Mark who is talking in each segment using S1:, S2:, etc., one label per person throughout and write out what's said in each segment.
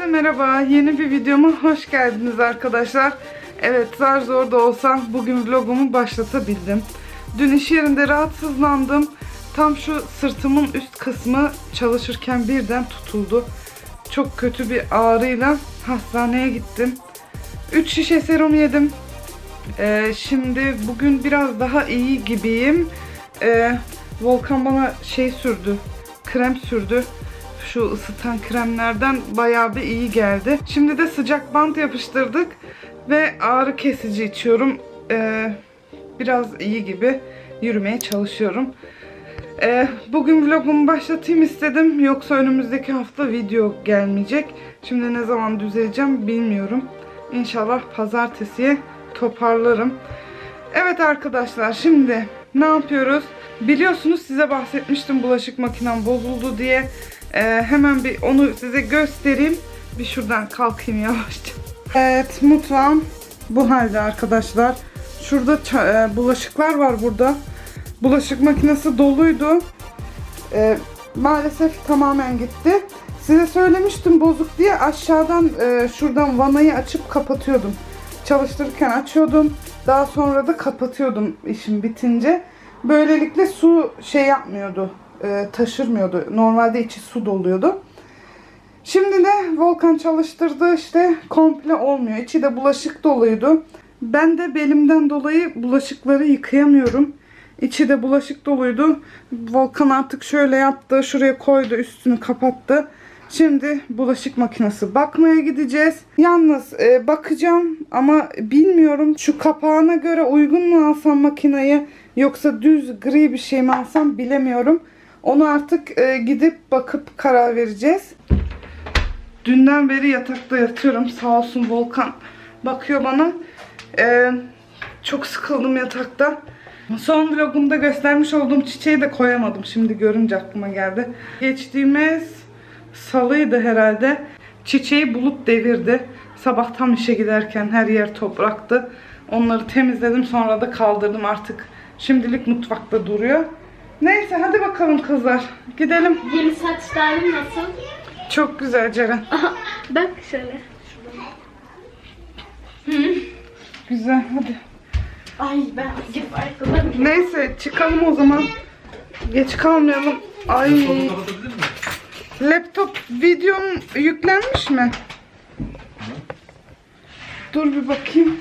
S1: Herkese merhaba. Yeni bir videoma hoş geldiniz arkadaşlar. Evet zar zor da olsa bugün vlogumu başlatabildim. Dün iş yerinde rahatsızlandım. Tam şu sırtımın üst kısmı çalışırken birden tutuldu. Çok kötü bir ağrıyla hastaneye gittim. 3 şişe serum yedim. Ee, şimdi bugün biraz daha iyi gibiyim. Ee, Volkan bana şey sürdü. Krem sürdü. Şu ısıtan kremlerden bayağı bir iyi geldi. Şimdi de sıcak bant yapıştırdık. Ve ağrı kesici içiyorum. Ee, biraz iyi gibi yürümeye çalışıyorum. Ee, bugün vlogumu başlatayım istedim. Yoksa önümüzdeki hafta video gelmeyecek. Şimdi ne zaman düzeleceğim bilmiyorum. İnşallah pazartesiye toparlarım. Evet arkadaşlar şimdi ne yapıyoruz? Biliyorsunuz size bahsetmiştim bulaşık makinem bozuldu diye. Ee, hemen bir onu size göstereyim. Bir şuradan kalkayım yavaşça. Evet mutfağım bu halde arkadaşlar. Şurada e, bulaşıklar var burada. Bulaşık makinesi doluydu. Ee, maalesef tamamen gitti. Size söylemiştim bozuk diye aşağıdan e, şuradan vanayı açıp kapatıyordum. Çalıştırırken açıyordum. Daha sonra da kapatıyordum işim bitince. Böylelikle su şey yapmıyordu. E, taşırmıyordu. Normalde içi su doluyordu. Şimdi de Volkan çalıştırdı işte komple olmuyor. İçi de bulaşık doluydu. Ben de belimden dolayı bulaşıkları yıkayamıyorum. İçi de bulaşık doluydu. Volkan artık şöyle yaptı. Şuraya koydu üstünü kapattı. Şimdi bulaşık makinesi bakmaya gideceğiz. Yalnız e, bakacağım ama bilmiyorum şu kapağına göre uygun mu alsam makinayı yoksa düz gri bir şey mi alsam bilemiyorum. Onu artık e, gidip bakıp karar vereceğiz. Dünden beri yatakta yatıyorum. Sağ olsun Volkan bakıyor bana. Ee, çok sıkıldım yatakta. Son vlogumda göstermiş olduğum çiçeği de koyamadım. Şimdi görünce aklıma geldi. Geçtiğimiz salıydı herhalde. Çiçeği bulut devirdi. Sabah tam işe giderken her yer topraktı. Onları temizledim sonra da kaldırdım artık. Şimdilik mutfakta duruyor. Neyse hadi bakalım kızlar. Gidelim.
S2: Yeni saçlarım nasıl?
S1: Çok güzel Ceren.
S2: Bak şöyle.
S1: Güzel hadi.
S2: Ay ben acayip ayakkabılarım.
S1: Neyse çıkalım o zaman. Geç kalmayalım. Ay. Laptop videom yüklenmiş mi? Dur bir bakayım.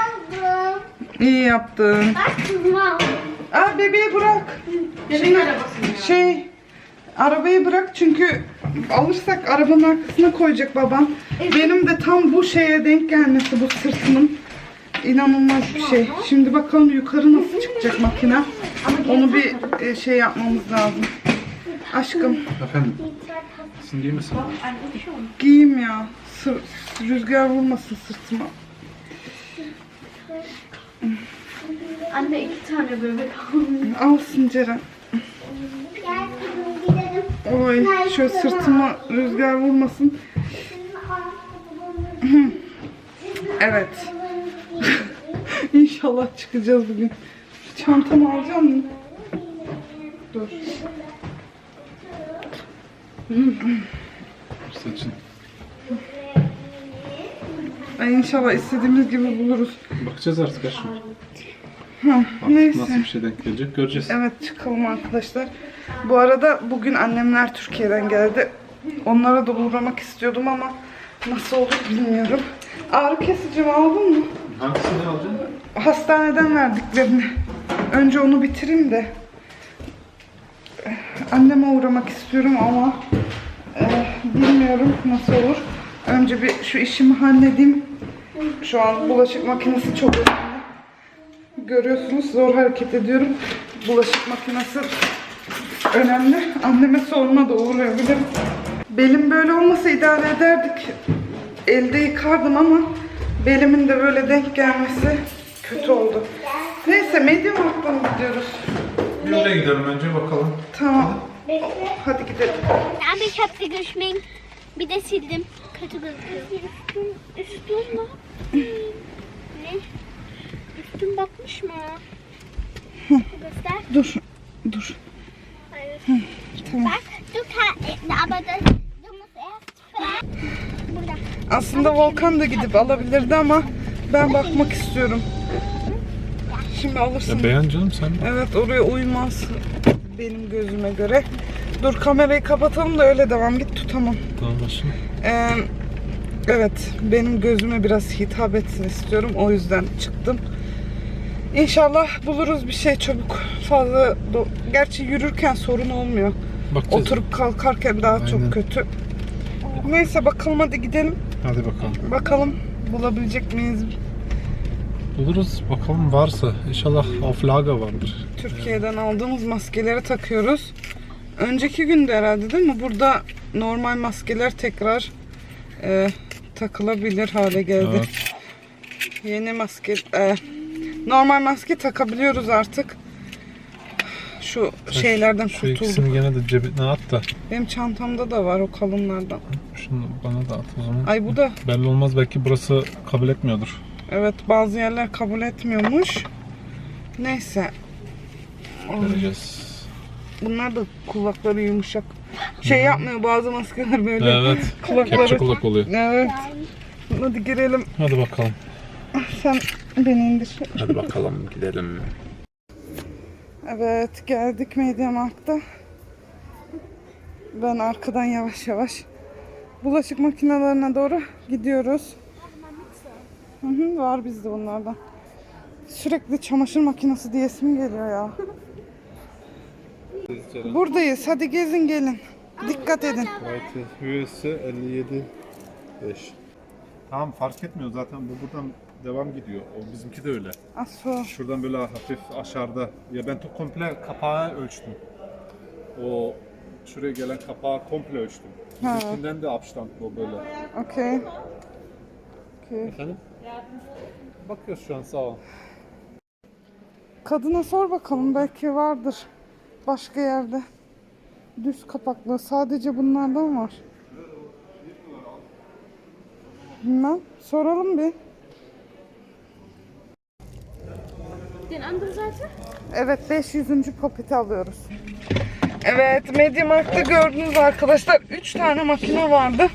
S2: aldım.
S1: İyi yaptın.
S2: Bak kızıma aldım.
S1: Aa bebeği bırak.
S2: Bebek.
S1: Şey arabayı bırak çünkü alırsak arabanın arkasına koyacak babam. Benim de tam bu şeye denk gelmesi bu sırtımın. İnanılmaz bir şey. Şimdi bakalım yukarı nasıl çıkacak makine. Onu bir e, şey yapmamız lazım. Aşkım
S3: Efendim, sizin değil misin?
S1: giyeyim ya. Sır, rüzgar vurmasın sırtıma.
S2: Anne iki tane bebek aldım.
S1: Alsın Ceren. Oy şöyle sırtıma rüzgar vurmasın. Evet. İnşallah çıkacağız bugün. Çantamı alacağım mı? Dur.
S3: Saçın.
S1: Ay inşallah istediğimiz gibi buluruz.
S3: Bakacağız artık aşkım. Artık
S1: neyse.
S3: nasıl bir şey denk gelecek göreceğiz.
S1: Evet çıkalım arkadaşlar. Bu arada bugün annemler Türkiye'den geldi. Onlara da uğramak istiyordum ama nasıl olur bilmiyorum. Ağrı kesicimi aldın mı?
S3: Hangisini alacaksın?
S1: Hastaneden verdiklerini. Önce onu bitireyim de. Anneme uğramak istiyorum ama eh, bilmiyorum nasıl olur. Önce bir şu işimi halledeyim. Şu an bulaşık makinesi çok önemli. Görüyorsunuz zor hareket ediyorum. Bulaşık makinesi önemli. Anneme sorma da uğrayabilirim. Belim böyle olmasa idare ederdik. Elde yıkardım ama belimin de böyle denk gelmesi kötü oldu. Neyse Medium Markt'tan gidiyoruz.
S3: Bir oraya gidelim önce bakalım.
S1: Tamam. Hadi gidelim.
S2: Abi sie geschminkt. Bir de sildim. Kötü gözüküyor. Üstüm, üstüm ne Üstüm bakmış mı? Göster.
S1: Dur. Dur.
S2: Hayır.
S1: Tamam.
S2: Bak, du kannst, aber das, du musst erst
S1: Aslında Volkan da gidip alabilirdi ama ben bakmak istiyorum. Şimdi alırsın.
S3: Ya beğen canım sen.
S1: Evet oraya uymaz benim gözüme göre. Dur kamerayı kapatalım da öyle devam git tutamam.
S3: Tamam.
S1: Ee, evet benim gözüme biraz hitap etsin istiyorum o yüzden çıktım. İnşallah buluruz bir şey çabuk. Fazla gerçi yürürken sorun olmuyor.
S3: Bakacağız.
S1: Oturup kalkarken daha
S3: Aynen.
S1: çok kötü. Neyse bakalım hadi gidelim.
S3: Hadi bakalım.
S1: Bakalım bulabilecek miyiz?
S3: Buluruz bakalım varsa. İnşallah Auflage vardır.
S1: Türkiye'den aldığımız maskeleri takıyoruz. Önceki günde herhalde değil mi? Burada normal maskeler tekrar e, takılabilir hale geldi.
S3: Evet.
S1: Yeni maske, e, normal maske takabiliyoruz artık. Şu şeylerden
S3: Şu
S1: kurtulduk.
S3: ikisini gene de cebine at da.
S1: Benim çantamda da var o kalınlardan.
S3: Şunu bana da at o zaman.
S1: Ay bu da
S3: Belli olmaz belki burası kabul etmiyordur.
S1: evet bazı yerler kabul etmiyormuş. Neyse.
S3: Göreceğiz.
S1: Bunlar da kulakları yumuşak. Şey yapmıyor bazı maskeler böyle.
S3: Evet.
S1: Kulakları.
S3: Kepçe kulak oluyor.
S1: Evet. Hadi girelim.
S3: Hadi bakalım.
S1: Sen beni indir.
S3: Hadi bakalım gidelim.
S1: Evet geldik Mediamarkt'a. Ben arkadan yavaş yavaş bulaşık makinelerine doğru gidiyoruz. Hı hı, var bizde bunlardan. Sürekli çamaşır makinesi diyesim geliyor ya. Buradayız. Hadi gezin gelin. Dikkat edin.
S3: Evet, üyesi 57 5. Tamam fark etmiyor zaten bu buradan devam gidiyor. O bizimki de öyle.
S1: Aso.
S3: Şuradan böyle hafif aşağıda. Ya ben to komple kapağı ölçtüm. O şuraya gelen kapağı komple ölçtüm.
S1: Ha.
S3: Bizimkinden de abstand bu böyle.
S1: Okey. Okey.
S3: Efendim? Bakıyoruz şu an sağ ol.
S1: Kadına sor bakalım belki vardır başka yerde. Düz kapaklı sadece bunlardan var. Bilmem. Soralım bir.
S2: Andere Seite?
S1: Evet 500. popiti alıyoruz. Evet Mediamarkt'ta gördünüz arkadaşlar 3 tane makine vardı.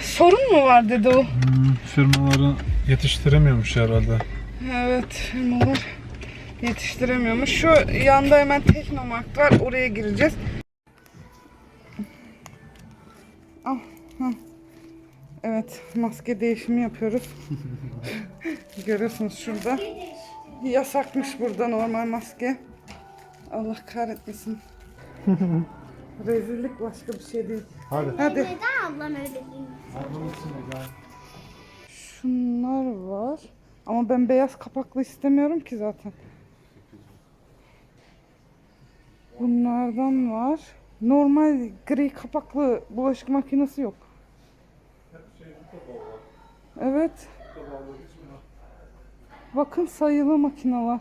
S1: Sorun mu var dedi o.
S3: firmaları yetiştiremiyormuş herhalde.
S1: Evet firmalar yetiştiremiyormuş. Şu yanda hemen Teknomarkt var oraya gireceğiz. Ah. Evet maske değişimi yapıyoruz. Görüyorsunuz şurada. Yasakmış burada normal maske. Allah kahretmesin. Rezillik başka bir şey değil.
S3: Hadi.
S1: Hadi.
S2: Neden ablam öyle değil?
S1: Şunlar var. Ama ben beyaz kapaklı istemiyorum ki zaten. Bunlardan var. Normal gri kapaklı bulaşık makinesi yok. Evet. Bakın sayılı makineler.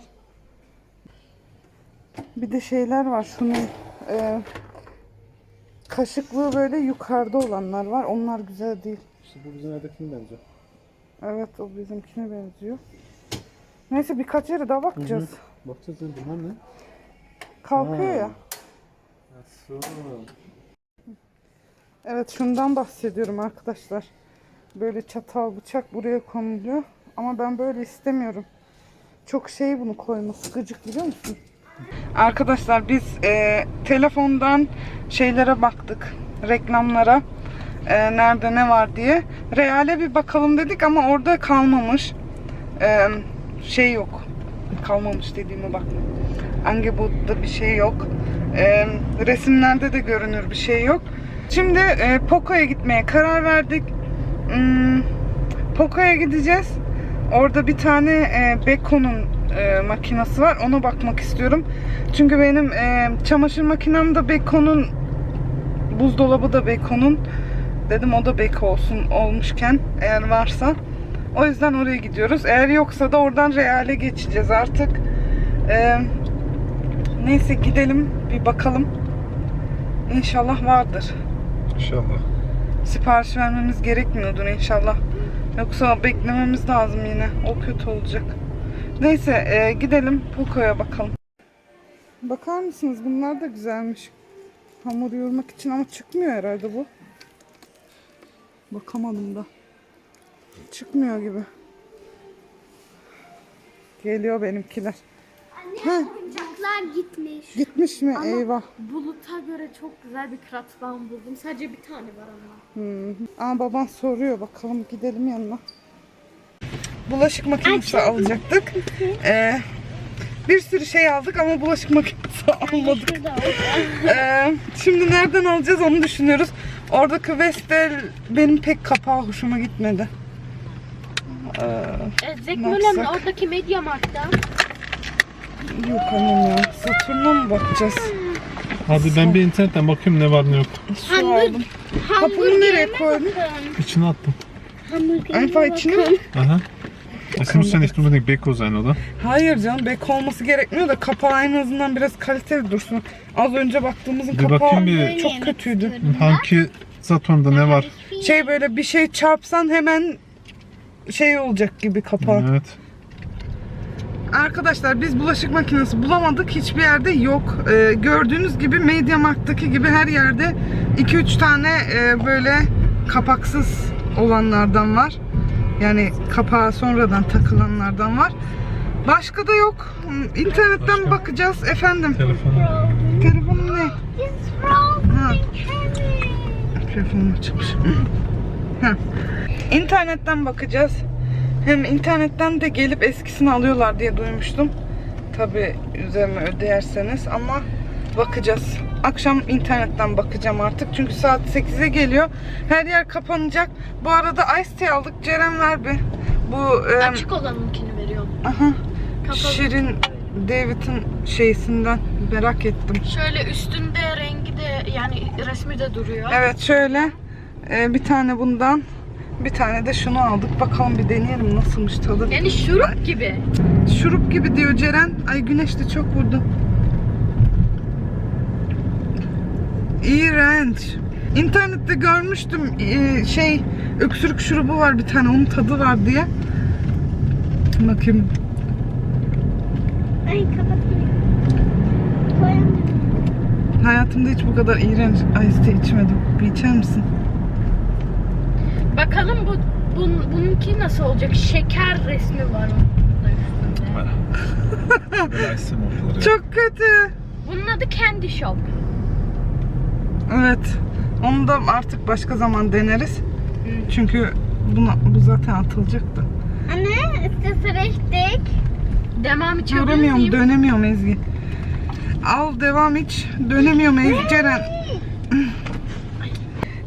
S1: Bir de şeyler var. Şunun e, kaşıklığı böyle yukarıda olanlar var. Onlar güzel değil.
S3: İşte bu bizim evdekinin bence.
S1: Evet o bizimkine benziyor. Neyse birkaç yere daha bakacağız.
S3: Bakacağız yani bunlar ne?
S1: Kalkıyor ya. Evet şundan bahsediyorum arkadaşlar. Böyle çatal bıçak buraya konuluyor. Ama ben böyle istemiyorum. Çok şey bunu koyması gıcık biliyor musun? Arkadaşlar biz e, telefondan şeylere baktık. Reklamlara. E, nerede ne var diye. Real'e bir bakalım dedik ama orada kalmamış. E, şey yok. Kalmamış dediğime bakma. Angebot'ta bir şey yok. E, resimlerde de görünür bir şey yok. Şimdi e, Poco'ya gitmeye karar verdik. Hmm, Poco'ya gideceğiz. Orada bir tane e, Beko'nun e, makinesi var. Ona bakmak istiyorum. Çünkü benim e, çamaşır makinem de Beko'nun buzdolabı da Beko'nun. Dedim o da Beko olsun olmuşken eğer varsa. O yüzden oraya gidiyoruz. Eğer yoksa da oradan Real'e geçeceğiz artık. E, neyse gidelim bir bakalım. İnşallah vardır.
S3: İnşallah.
S1: Sipariş vermemiz gerekmiyordur inşallah. Yoksa beklememiz lazım yine. O kötü olacak. Neyse e, gidelim Poco'ya bakalım. Bakar mısınız? Bunlar da güzelmiş. Hamur yoğurmak için ama çıkmıyor herhalde bu. Bakamadım da. Çıkmıyor gibi. Geliyor benimkiler.
S2: Anne oyuncaklar gitmiş.
S1: Gitmiş mi? Eyvah.
S4: Buluta göre çok güzel bir kratman buldum. Sadece bir tane var ama.
S1: Hmm. Aa baban soruyor bakalım gidelim yanına. Bulaşık makinesi alacaktık. Ee, bir sürü şey aldık ama bulaşık makinesi almadık.
S2: Şurada
S1: Ee, şimdi nereden alacağız onu düşünüyoruz. Oradaki Vestel benim pek kapağı hoşuma gitmedi. Ee,
S4: E,
S1: yapsak?
S4: oradaki Media Markt'ta.
S1: Yok annem ya. Satürn'e mi bakacağız?
S3: Hadi ben bir internetten bakayım ne var ne yok.
S1: Su aldım. Kapını nereye koydun?
S3: İçine attım.
S1: Einfach içine mi?
S3: Aha. Muss ja nicht unbedingt Beko sein, oder?
S1: Hayır canım bek olması gerekmiyor da kapağı en azından biraz kaliteli dursun. Az önce baktığımızın
S3: Bir
S1: kapağı
S3: bakayım bir-
S1: çok kötüydü.
S3: Hangi Saturn'da ne var?
S1: Şey böyle bir şey çarpsan hemen şey olacak gibi kapağı.
S3: Evet.
S1: Arkadaşlar biz bulaşık makinesi bulamadık. Hiçbir yerde yok. Ee, gördüğünüz gibi Mediamarkt'taki gibi her yerde 2-3 tane e, böyle kapaksız olanlardan var. Yani kapağı sonradan takılanlardan var. Başka da yok. İnternetten
S3: Başka?
S1: bakacağız efendim.
S3: Telefonu.
S1: Telefonum ne? Ha. Telefonum açıkmış. Heh. İnternetten bakacağız. Hem internetten de gelip eskisini alıyorlar diye duymuştum. Tabi üzerine ödeyerseniz ama bakacağız. Akşam internetten bakacağım artık. Çünkü saat 8'e geliyor. Her yer kapanacak. Bu arada Ice Tea aldık. Ceren ver bir. Bu e,
S4: Açık olanınkini veriyorum.
S1: aha,
S4: Kapalı.
S1: Şirin David'in şeysinden merak ettim.
S4: Şöyle üstünde rengi de yani resmi de duruyor.
S1: Evet şöyle e, bir tane bundan bir tane de şunu aldık. Bakalım bir deneyelim nasılmış tadı.
S4: Yani şurup gibi.
S1: Şurup gibi diyor Ceren. Ay güneş de çok vurdu. İğrenç. İnternette görmüştüm e, şey öksürük şurubu var bir tane onun tadı var diye. Bakayım.
S2: Ay kapatayım.
S1: Hayatımda hiç bu kadar iğrenç ice tea içmedim. Bir içer misin?
S4: Bakalım bu bun, bununki nasıl olacak? Şeker resmi var burada üstünde.
S3: Ortaları.
S1: Çok kötü.
S4: Bunun adı Candy Shop.
S1: Evet. Onu da artık başka zaman deneriz. Çünkü buna, bu zaten atılacaktı.
S2: Anne, das richtig?
S4: Devam içebilir
S1: Göremiyorum, dönemiyorum Ezgi. Al devam iç. Dönemiyorum Ezgi Ceren.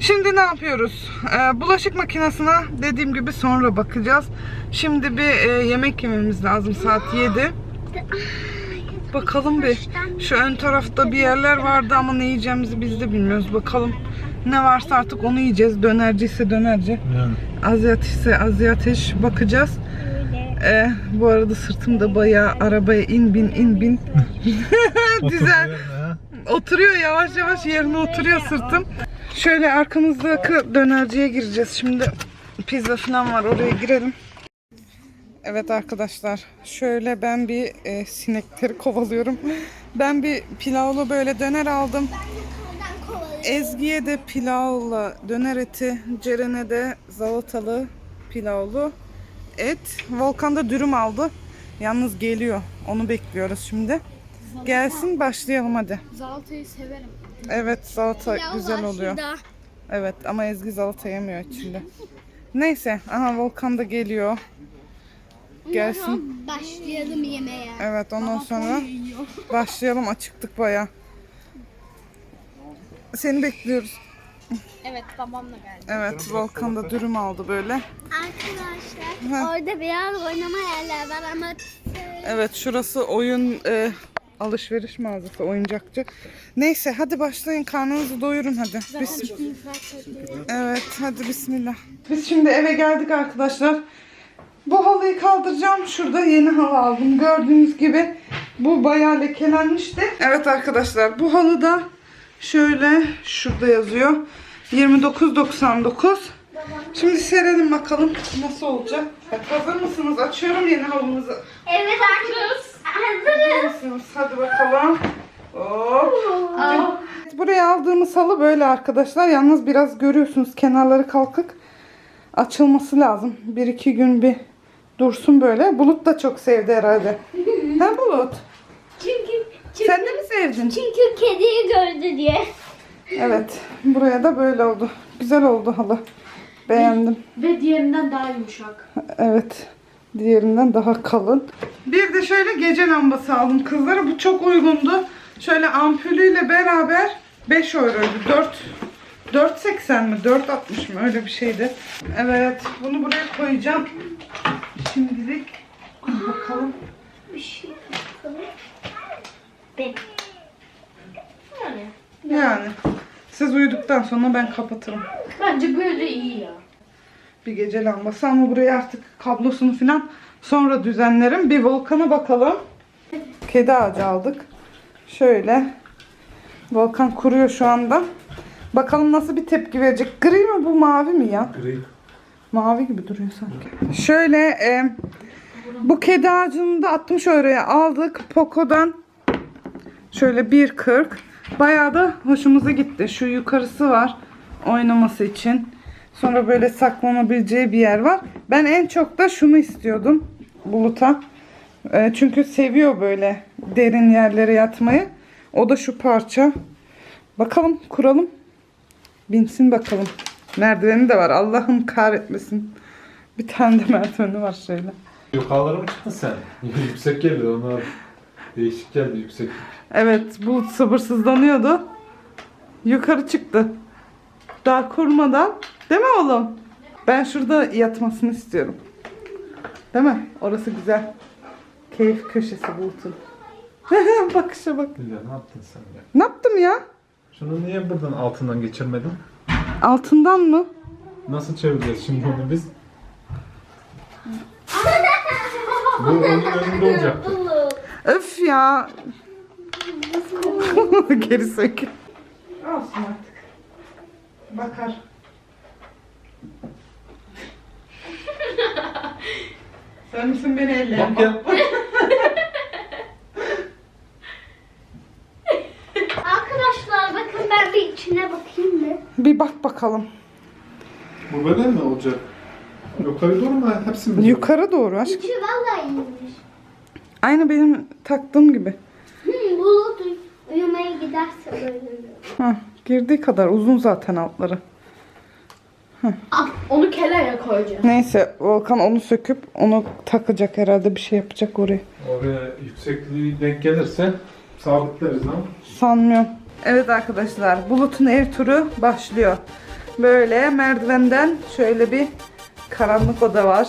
S1: Şimdi ne yapıyoruz? Ee, bulaşık makinesine dediğim gibi sonra bakacağız. Şimdi bir e, yemek yememiz lazım saat 7. Bakalım bir. Şu ön tarafta bir yerler vardı ama ne yiyeceğimizi biz de bilmiyoruz. Bakalım ne varsa artık onu yiyeceğiz. Dönerci ise dönerci.
S3: Yani.
S1: Aziyat ise aziyateş bakacağız. Ee, bu arada sırtımda bayağı arabaya in bin in bin
S3: ha?
S1: oturuyor yavaş yavaş yerine oturuyor sırtım. Şöyle arkamızdaki dönerciye gireceğiz şimdi. Pizza falan var oraya girelim. Evet arkadaşlar şöyle ben bir e, sinekleri kovalıyorum. Ben bir pilavlı böyle döner aldım. Ezgi'ye de pilavla döner eti, Ceren'e de zalatalı pilavlı et. Volkan da dürüm aldı. Yalnız geliyor. Onu bekliyoruz şimdi. Gelsin başlayalım hadi.
S4: Zalatayı severim.
S1: Evet salata güzel oluyor. Evet ama Ezgi salata yemiyor içinde. Neyse aha Volkan da geliyor. Gelsin.
S2: Başlayalım yemeğe.
S1: Evet ondan sonra başlayalım açıktık baya. Seni bekliyoruz.
S4: Evet babamla geldi.
S1: Evet Volkan da dürüm aldı böyle.
S2: Arkadaşlar
S1: Ha.
S2: orada biraz oynama yerler var ama
S1: Evet şurası oyun e, alışveriş mağazası oyuncakçı. Neyse hadi başlayın karnınızı doyurun hadi. Bis- evet hadi bismillah. Biz şimdi eve geldik arkadaşlar. Bu halıyı kaldıracağım. Şurada yeni halı aldım. Gördüğünüz gibi bu bayağı lekelenmişti. Evet arkadaşlar bu halı da şöyle şurada yazıyor. 29.99. Şimdi serelim bakalım nasıl olacak. Hazır mısınız? Açıyorum yeni halımızı.
S2: evet hazırız. Hazırız.
S1: Hadi bakalım. Hop. Buraya aldığımız halı böyle arkadaşlar. Yalnız biraz görüyorsunuz kenarları kalkık. açılması lazım. Bir iki gün bir dursun böyle. Bulut da çok sevdi herhalde. ha Bulut?
S2: Çünkü, çünkü,
S1: Sen de mi sevdin?
S2: çünkü kediyi gördü diye.
S1: Evet. Buraya da böyle oldu. Güzel oldu hala. Beğendim.
S4: Ve diğerinden daha yumuşak.
S1: Evet. Diğerinden daha kalın. Bir de şöyle gece lambası aldım kızlara. Bu çok uygundu. Şöyle ampulüyle beraber 5 euroydu. 4 4.80 mi? 4.60 mı? Öyle bir şeydi. Evet. Bunu buraya koyacağım. Şimdilik. Bakalım.
S2: Bir şey bakalım. Ben.
S4: Yani.
S1: Yani. Siz uyuduktan sonra ben kapatırım.
S4: Bence böyle iyi ya.
S1: Bir gece lambası ama buraya artık kablosunu falan sonra düzenlerim. Bir volkana bakalım. Kedi ağacı aldık. Şöyle. Volkan kuruyor şu anda. Bakalım nasıl bir tepki verecek. Gri mi bu mavi mi ya?
S3: Gri.
S1: Mavi gibi duruyor sanki. Şöyle e, bu kedi ağacını da 60 euroya aldık. Poco'dan şöyle 1.40. Bayağı da hoşumuza gitti. Şu yukarısı var oynaması için. Sonra böyle saklanabileceği bir yer var. Ben en çok da şunu istiyordum Bulut'a. E, çünkü seviyor böyle derin yerlere yatmayı. O da şu parça. Bakalım kuralım. Binsin bakalım. Merdiveni de var. Allah'ım kahretmesin. Bir tane de merdiveni var şöyle.
S3: Yukarılara mı çıktın sen? Yüksek geldi onlar. Değişik geldi yüksek.
S1: Evet bu sabırsızlanıyordu. Yukarı çıktı. Daha kurmadan. Değil mi oğlum? Ben şurada yatmasını istiyorum. Değil mi? Orası güzel. Keyif köşesi Bulut'un. Bakışa bak.
S3: Güzel ne yaptın sen ya?
S1: Ne yaptım ya?
S3: Şunu niye buradan altından geçirmedin?
S1: Altından mı?
S3: Nasıl çevireceğiz şimdi onu biz? Bu onun önünde olacaktı.
S1: Öf ya. Geri sök. Olsun artık. Bakar. Sen misin beni elleyen?
S3: Bak ya.
S2: Arkadaşlar bakın ben bir içine bakayım mı?
S1: Bir bak bakalım.
S3: Bu böyle mi olacak? Yukarı doğru mu? Hepsi mi?
S1: Yukarı doğru aşk.
S2: İçi vallahi iyiymiş.
S1: Aynı benim taktığım gibi.
S2: Hmm, bulut uy- uyumaya giderse böyle.
S1: Hah, girdiği kadar uzun zaten altları.
S4: Ah, onu keleye koyacağım.
S1: Neyse Volkan onu söküp onu takacak herhalde bir şey yapacak oraya.
S3: Oraya yüksekliği denk gelirse sabitleriz ama.
S1: Sanmıyorum. Evet arkadaşlar Bulut'un ev turu başlıyor. Böyle merdivenden şöyle bir karanlık oda var.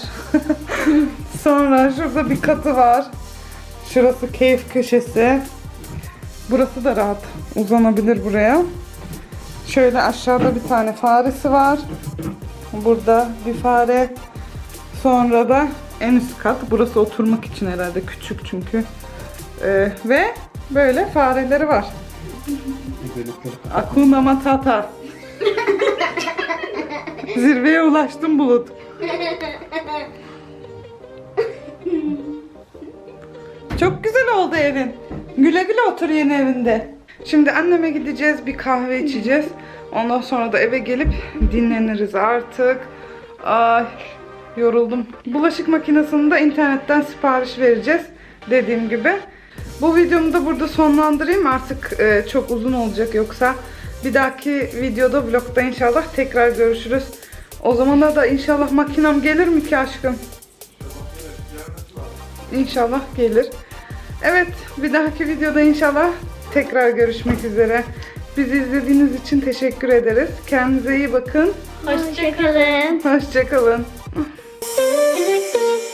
S1: Sonra şurada bir katı var. Şurası keyif köşesi. Burası da rahat. Uzanabilir buraya. Şöyle aşağıda bir tane faresi var. Burada bir fare. Sonra da en üst kat. Burası oturmak için herhalde küçük çünkü. Ee, ve böyle fareleri var. Akuna Matata. Zirveye ulaştım Bulut. Çok güzel oldu evin. Güle güle otur yeni evinde. Şimdi anneme gideceğiz, bir kahve içeceğiz. Ondan sonra da eve gelip dinleniriz artık. Ay yoruldum. Bulaşık makinesini de internetten sipariş vereceğiz. Dediğim gibi. Bu videomu da burada sonlandırayım. Artık e, çok uzun olacak yoksa bir dahaki videoda vlogda inşallah tekrar görüşürüz. O zamana da inşallah makinem gelir mi ki aşkım? İnşallah gelir. Evet, bir dahaki videoda inşallah tekrar görüşmek üzere. Bizi izlediğiniz için teşekkür ederiz. Kendinize iyi bakın.
S2: Hoşçakalın.
S1: Hoşçakalın.